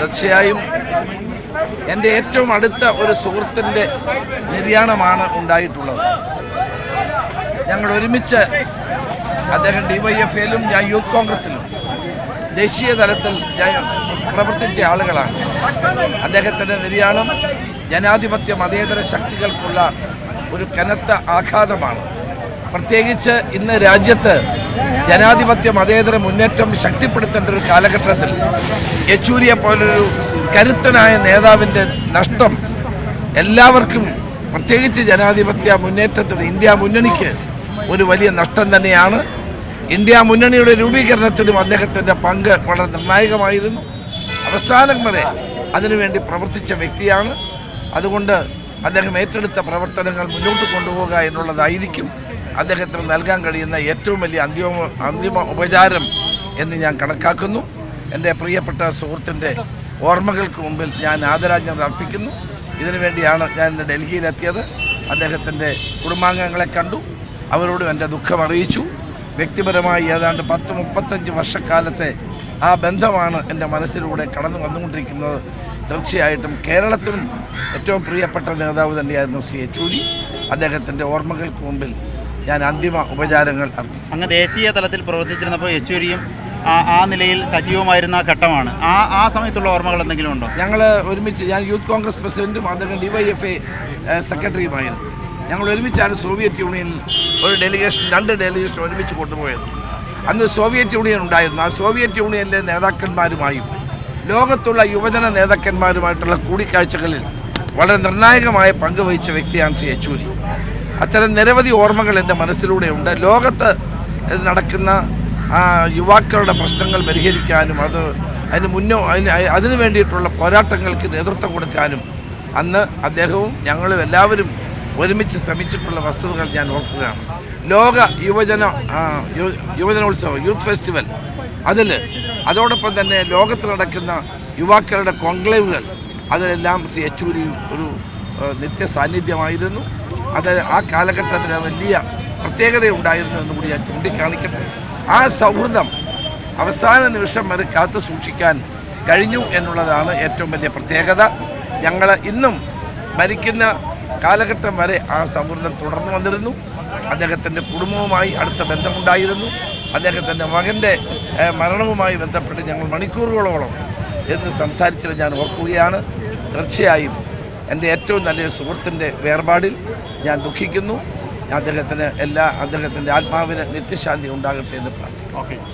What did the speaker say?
തീർച്ചയായും എന്റെ ഏറ്റവും അടുത്ത ഒരു സുഹൃത്തിന്റെ നിര്യാണമാണ് ഉണ്ടായിട്ടുള്ളത്. ഞങ്ങൾ ഒരുമിച്ച് അദ്ദേഹം ഡിവൈഎഫ്ഐയിലും ഞാൻ യൂത്ത് കോൺഗ്രസിലും ദേശീയ തലത്തിൽ ഞാൻ പ്രവർത്തിച്ച ആളുകളാണ്. അദ്ദേഹത്തിന്റെ നിര്യാണം ജനാധിപത്യ മതേതര ശക്തികൾക്കുള്ള ഒരു കനത്ത ആഘാതമാണ്. പ്രത്യേകിച്ച് ഇന്ന് രാജ്യത്ത് ജനാധിപത്യ മതേതര മുന്നേറ്റം ശക്തിപ്പെടുത്തേണ്ട ഒരു കാലഘട്ടത്തിൽ യെച്ചൂരിയെ പോലൊരു കരുത്തനായ നേതാവിന്റെ നഷ്ടം എല്ലാവർക്കും പ്രത്യേകിച്ച് ജനാധിപത്യ മുന്നേറ്റത്തിന് ഇന്ത്യ മുന്നണിക്ക് ഒരു വലിയ നഷ്ടം തന്നെയാണ്. ഇന്ത്യ മുന്നണിയുടെ രൂപീകരണത്തിലും അദ്ദേഹത്തിന്റെ പങ്ക് വളരെ നിർണായകമായിരുന്നു. അവസാനം വരെ അതിനുവേണ്ടി പ്രവർത്തിച്ച വ്യക്തിയാണ്. അതുകൊണ്ട് അദ്ദേഹം ഏറ്റെടുത്ത പ്രവർത്തനങ്ങൾ മുന്നോട്ട് കൊണ്ടുപോകുക എന്നുള്ളതായിരിക്കും അദ്ദേഹത്തിന് നൽകാൻ കഴിയുന്ന ഏറ്റവും വലിയ അന്തിമ അന്തിമ ഉപചാരം എന്ന് ഞാൻ കണക്കാക്കുന്നു. എന്റെ പ്രിയപ്പെട്ട സുഹൃത്തിന്റെ ഓർമ്മകൾക്ക് മുമ്പിൽ ഞാൻ ആദരാജ്ഞം അർപ്പിക്കുന്നു. ഇതിനുവേണ്ടിയാണ് ഞാൻ ഡൽഹിയിലെത്തിയത്. അദ്ദേഹത്തിന്റെ കുടുംബാംഗങ്ങളെ കണ്ടു. അവരോടും എന്റെ ദുഃഖം അറിയിച്ചു. വ്യക്തിപരമായി ഏതാണ്ട് പത്ത് മുപ്പത്തഞ്ച് വർഷക്കാലത്തെ ആ ബന്ധമാണ് എന്റെ മനസ്സിലൂടെ കടന്നു വന്നുകൊണ്ടിരിക്കുന്നത്. തീർച്ചയായിട്ടും കേരളത്തിനും ഏറ്റവും പ്രിയപ്പെട്ട നേതാവ് തന്നെയായിരുന്നു സി യെച്ചൂരി അദ്ദേഹത്തിന്റെ ഓർമ്മകൾക്ക് മുമ്പിൽ ഞാൻ അന്തിമ ഉപചാരങ്ങൾ അർപ്പിക്കും അങ്ങ് ദേശീയ തലത്തിൽ പ്രവർത്തിച്ചിരുന്നപ്പോൾ യെച്ചൂരിയും ആ ആ നിലയിൽ സജീവമായിരുന്ന ഘട്ടമാണ്. ആ ആ സമയത്തുള്ള ഓർമ്മകൾ എന്തെങ്കിലും ഉണ്ടോ? ഞങ്ങൾ ഒരുമിച്ച് ഞാൻ യൂത്ത് കോൺഗ്രസ് പ്രസിഡന്റും അദ്ദേഹം ഡിവൈഎഫ്ഐ സെക്രട്ടറിയുമായിരുന്നു. ഞങ്ങൾ ഒരുമിച്ചാണ് സോവിയറ്റ് യൂണിയൻ ഒരു ഡെലിഗേഷൻ രണ്ട് ഡെലിഗേഷൻ ഒരുമിച്ച് കൊണ്ടുപോയത്. അന്ന് സോവിയറ്റ് യൂണിയൻ ഉണ്ടായിരുന്നു. ആ സോവിയറ്റ് യൂണിയനിലെ നേതാക്കന്മാരുമായും ലോകത്തുള്ള യുവജന നേതാക്കന്മാരുമായിട്ടുള്ള കൂടിക്കാഴ്ചകളിൽ വളരെ നിർണായകമായ പങ്ക് വഹിച്ച വ്യക്തിയാണ് സി യെച്ചൂരി. അത്തരം നിരവധി ഓർമ്മകൾ എന്റെ മനസ്സിലൂടെയുണ്ട് ലോകത്ത് നടക്കുന്ന യുവാക്കളുടെ പ്രശ്നങ്ങൾ പരിഹരിക്കാനും അത് അതിന് മുന്നോ അതിന് അതിനു വേണ്ടിയിട്ടുള്ള പോരാട്ടങ്ങൾക്ക് നേതൃത്വം കൊടുക്കാനും അന്ന് അദ്ദേഹവും ഞങ്ങളും എല്ലാവരും ഒരുമിച്ച് ശ്രമിച്ചിട്ടുള്ള വസ്തുതകൾ ഞാൻ ഓർക്കുകയാണ്. ലോക യുവജന യുവജനോത്സവം യൂത്ത് ഫെസ്റ്റിവൽ അതിൽ അതോടൊപ്പം തന്നെ ലോകത്ത് നടക്കുന്ന യുവാക്കളുടെ കോൺക്ലേവുകൾ അതിലെല്ലാം ശ്രീ യെച്ചൂരി ഒരു നിത്യ സാന്നിധ്യമായിരുന്നു അത് ആ കാലഘട്ടത്തിൽ വലിയ പ്രത്യേകതയുണ്ടായിരുന്നു എന്ന് കൂടി ഞാൻ ചൂണ്ടിക്കാണിക്കട്ടെ. ആ സൗഹൃദം അവസാന നിമിഷം വരെ കാത്തു സൂക്ഷിക്കാൻ കഴിഞ്ഞു എന്നുള്ളതാണ് ഏറ്റവും വലിയ പ്രത്യേകത. ഞങ്ങൾ ഇന്നും മരിക്കുന്ന കാലഘട്ടം വരെ ആ സൗഹൃദം തുടർന്നു വന്നിരുന്നു. അദ്ദേഹത്തിന്റെ കുടുംബവുമായി അടുത്ത ബന്ധമുണ്ടായിരുന്നു. അദ്ദേഹത്തിന്റെ മകന്റെ മരണവുമായി ബന്ധപ്പെട്ട് ഞങ്ങൾ മണിക്കൂറുകളോളം എന്ന് സംസാരിച്ചത് ഞാൻ ഓർക്കുകയാണ്. തീർച്ചയായും എന്റെ ഏറ്റവും നല്ല സുഹൃത്തിന്റെ വേർപാടിൽ ഞാൻ ദുഃഖിക്കുന്നു. അദ്ദേഹത്തിന് എല്ലാ അദ്ദേഹത്തിന്റെ ആത്മാവിന് നിത്യശാന്തി ഉണ്ടാകട്ടെ എന്ന് പ്രാർത്ഥിക്കുന്നു. ഓക്കെ.